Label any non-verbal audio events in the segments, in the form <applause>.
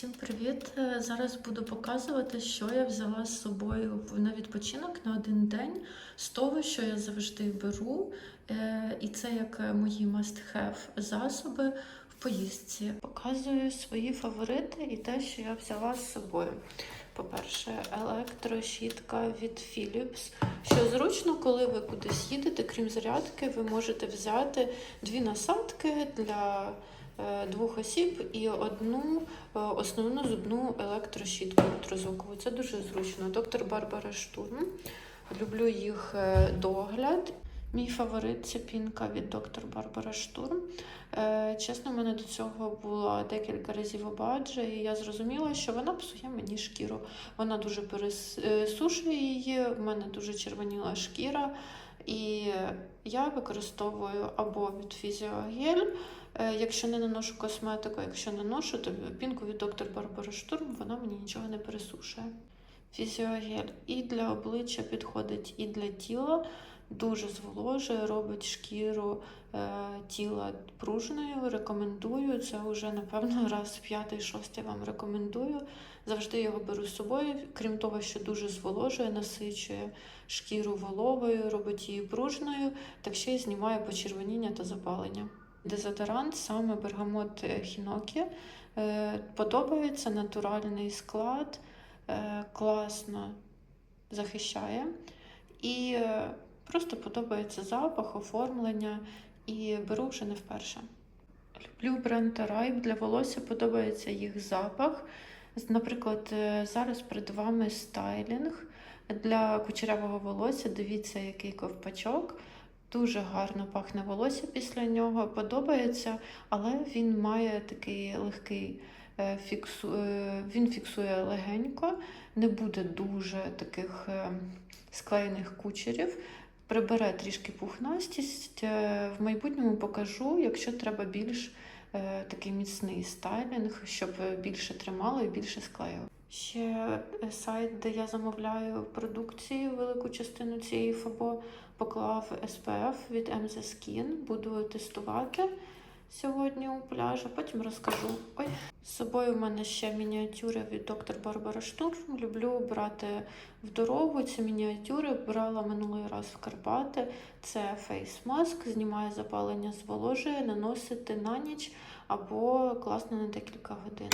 Всім привіт! Е, Зараз буду показувати, що я взяла з собою на відпочинок на один день з того, що я завжди беру. Е, І це як е, мої must-have засоби в поїздці. Показую свої фаворити і те, що я взяла з собою. По-перше, електрощітка від Philips. Що зручно, коли ви кудись їдете, крім зарядки, ви можете взяти дві насадки для двох осіб і одну е, основну зубну електрощітку ультразвукову. Це дуже зручно. Доктор Барбара Штурм. Люблю їх е, догляд. Мій фаворит це пінка від доктор Барбара Штурм. Е, чесно, в мене до цього було декілька разів обаджа, і я зрозуміла, що вона псує мені шкіру. Вона дуже пересушує її, в мене дуже червоніла шкіра. І я використовую або від Фізіогель, Якщо не наношу косметику, якщо наношу, то пінку від доктор Барбара Штурм, вона мені нічого не пересушує. Фізіогель і для обличчя підходить, і для тіла. Дуже зволожує, робить шкіру е, тіла пружною. Рекомендую. Це вже, напевно, <laughs> раз п'ятий, шостий вам рекомендую. Завжди його беру з собою. Крім того, що дуже зволожує, насичує шкіру вологою, робить її пружною, так ще й знімає почервоніння та запалення. Дезодорант саме бергамот е, Хінокі. Е, Подобається натуральний склад, е, класно захищає. І е, просто подобається запах, оформлення і беру вже не вперше. Люблю бренд Райб для волосся, подобається їх запах. Наприклад, е, зараз перед вами стайлінг для кучерявого волосся. Дивіться, який ковпачок. Дуже гарно пахне волосся після нього, подобається, але він має такий легкий е, фіксу... е, він фіксує легенько, не буде дуже таких склеєних кучерів. Прибере трішки пухнастість. Е, В майбутньому покажу, якщо треба більш е, такий міцний стайлінг, щоб більше тримало і більше склеїло. Ще е, сайт, де я замовляю продукцію, велику частину цієї фабо поклав SPF від MZ Skin. Буду тестувати сьогодні у пляжі, потім розкажу. Ой. З собою в мене ще мініатюри від доктор Барбара Штурм. Люблю брати в дорогу. Ці мініатюри брала минулий раз в Карпати. Це фейс маск, знімає запалення, зволожує, наносити на ніч або класно на декілька годин.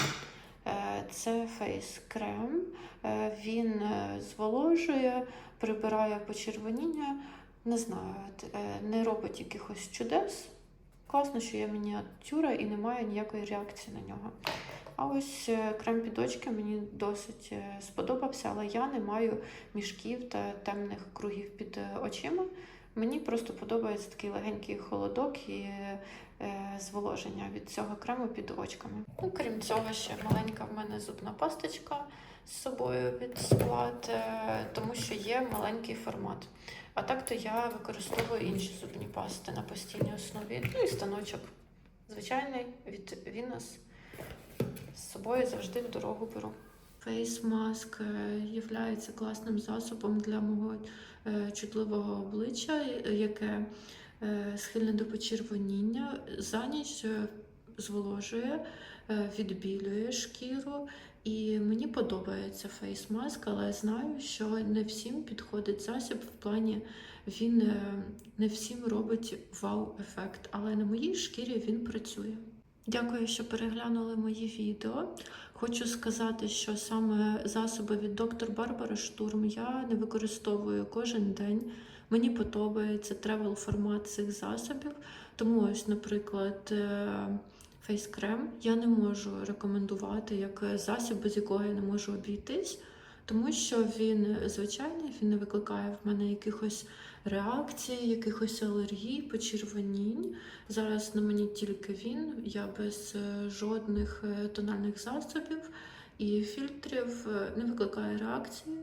Е, Це фейс крем, Е, він е, зволожує, прибирає почервоніння. Не знаю, не робить якихось чудес. Класно, що є мініатюра і немає ніякої реакції на нього. А ось е, крем під очки мені досить е, сподобався, але я не маю мішків та темних кругів під е, очима. Мені просто подобається такий легенький холодок і е, зволоження від цього крему під очками. Ну, крім цього, ще маленька в мене зубна пасточка з собою від склад, е, тому що є маленький формат. А так то я використовую інші зубні пасти на постійній основі. Ну і станочок. Звичайний від Venus. З собою завжди в дорогу беру. Фейс маск є класним засобом для мого е, чутливого обличчя, яке е, схильне до почервоніння. За ніч е, зволожує, відбілює шкіру. І мені подобається фейс маск, але знаю, що не всім підходить засіб в плані він не всім робить вау-ефект, але на моїй шкірі він працює. Дякую, що переглянули мої відео. Хочу сказати, що саме засоби від доктор Барбара Штурм я не використовую кожен день. Мені подобається тревел формат цих засобів. Тому ось, наприклад, фейс-крем я не можу рекомендувати як засіб, без якого я не можу обійтись, тому що він звичайний, він не викликає в мене якихось реакцій, якихось алергій, почервонінь. Зараз на мені тільки він, я без е, жодних е, тональних засобів і фільтрів е, не викликає реакції.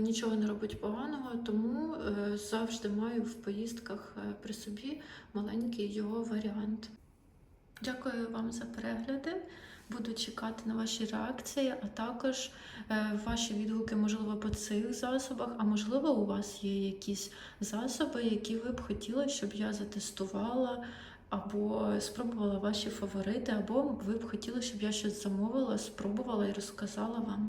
Нічого не робить поганого, тому завжди маю в поїздках при собі маленький його варіант. Дякую вам за перегляди. Буду чекати на ваші реакції, а також е, ваші відгуки, можливо, по цих засобах, а можливо, у вас є якісь засоби, які ви б хотіли, щоб я затестувала або спробувала ваші фаворити, або ви б хотіли, щоб я щось замовила, спробувала і розказала вам.